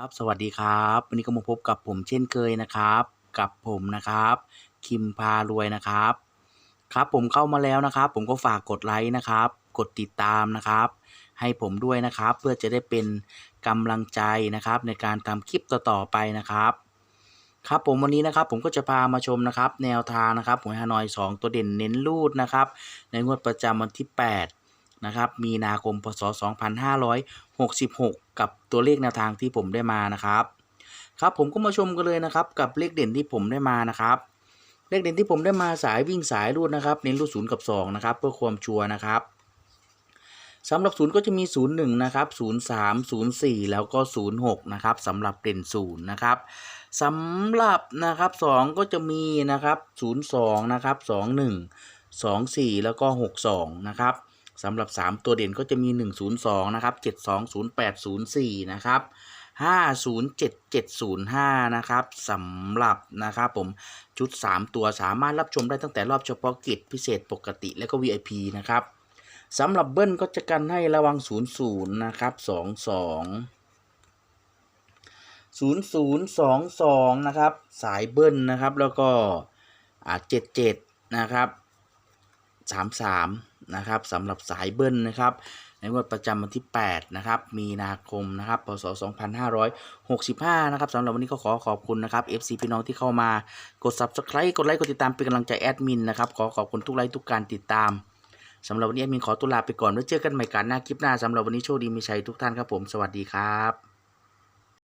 ครับสวัสดีครับ วันนี้ก็มาพบกับผมเช่นเคยนะครับ กับผมนะครับ คิมพารวยนะครับ ครับผมเข้ามาแล้วนะครับ ผมก็ฝากกดไลค์นะครับ กดติดตามนะครับ ให้ผมด้วยนะครับ เพื่อจะได้เป็นกำลังใจนะครับ ในการทำคลิปต่อๆไปนะครับ ครับผมวันนี้นะครับผมก็จะพามาชมนะครับ แนวทางนะครับหวยฮานอย 2 ตัวเด่นเน้นรูดนะครับ ในงวดประจำวันที่ 8 นะครับ มีนาคม พศ 2566 กับตัวเลขแนวทางที่ผมได้มานะครับ ครับผมก็มาชมกันเลยนะครับ กับเลขเด่นที่ผมได้มานะครับ เลขเด่นที่ผมได้มาสายวิ่งสายรูดนะครับ เน้นรูดศูนย์กับ 2 นะครับ เพื่อความชัวร์นะครับสำหรับศูนย์ก็จะมี 01 นะครับ 03 04 แล้วก็ 06 นะครับสำหรับเด่นศูนย์นะครับสำหรับนะครับ 2 ก็จะมีนะครับ 02 นะครับ 21 24 แล้วก็ 62 นะครับ สำหรับ 3 ตัวเด่นก็จะมี 102 นะครับ 720804 นะครับ 507705 นะครับสำหรับนะครับผมชุด 3 ตัวสามารถรับชมได้ตั้งแต่รอบเฉพาะกิจพิเศษปกติและก็ VIP นะครับสำหรับเบิ้ลก็จะกันให้ระวัง 00 นะครับ 22 0022 นะครับ สายเบิ้ลนะครับ แล้วก็ 77 นะครับ 33 นะครับสำหรับสายเบิ้ลนะครับในงวดประจำวันที่ 8 นะครับ มีนาคม นะครับ พศ 2565 นะครับสำหรับวันนี้ก็ขอขอบคุณนะครับ FC พี่น้องที่เข้ามา กด Subscribe กดไลค์ กดติดตาม เป็นกำลังใจแอดมินนะครับ ขอขอบคุณทุกไลค์ทุกการติดตาม สำหรับวันนี้แอดมินขอตัวลาไปก่อน ไว้เจอกันใหม่การหน้าคลิปหน้า สำหรับวันนี้โชคดีมีชัยทุกท่านครับผม สวัสดีครับ